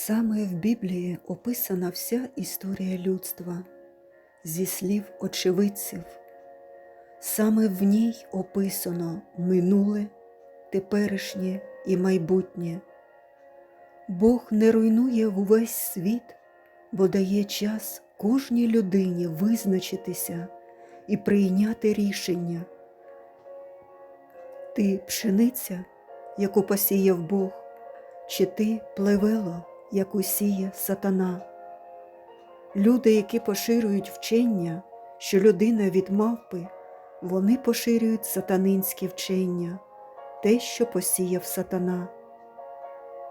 Саме в Біблії описана вся історія людства зі слів очевидців. Саме в ній описано минуле, теперішнє і майбутнє. Бог не руйнує увесь світ, бо дає час кожній людині визначитися і прийняти рішення. Ти пшениця, яку посіяв Бог, чи ти плевело, яку сіє сатана. Люди, які поширюють вчення, що людина від мавпи, вони поширюють сатанинське вчення, те, що посіяв сатана.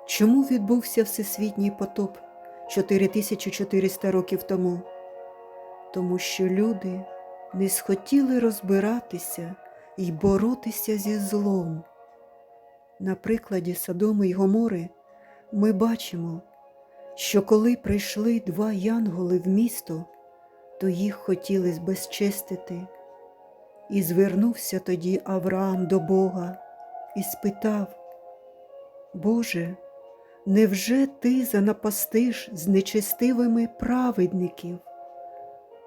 Чому відбувся всесвітній потоп 4400 років тому? Тому що люди не схотіли розбиратися і боротися зі злом. На прикладі Содоми й Гомори ми бачимо, що коли прийшли два янголи в місто, то їх хотіли збезчестити. І звернувся тоді Авраам до Бога і спитав, Боже, невже ти занапастиш з нечестивими праведників?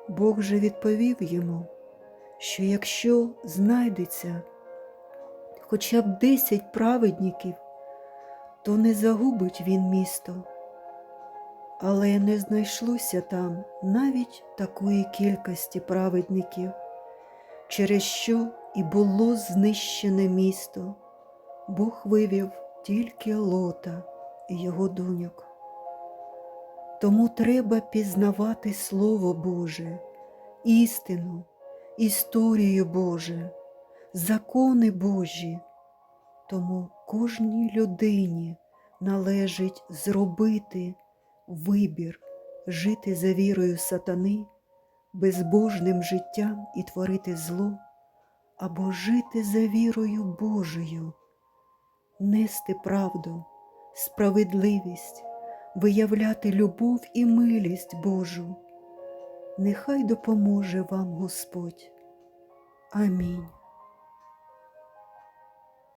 Бог же відповів йому, що якщо знайдеться хоча б десять праведників, то не загубить він місто. Але не знайшлося там навіть такої кількості праведників, через що і було знищене місто. Бог вивів тільки лота і його доньок. Тому треба пізнавати Слово Боже, істину, історію Боже, закони Божі. Тому кожній людині належить зробити вибір, жити за вірою сатани, безбожним життям і творити зло, або жити за вірою Божою, нести правду, справедливість, виявляти любов і милість Божу. Нехай допоможе вам Господь. Амінь.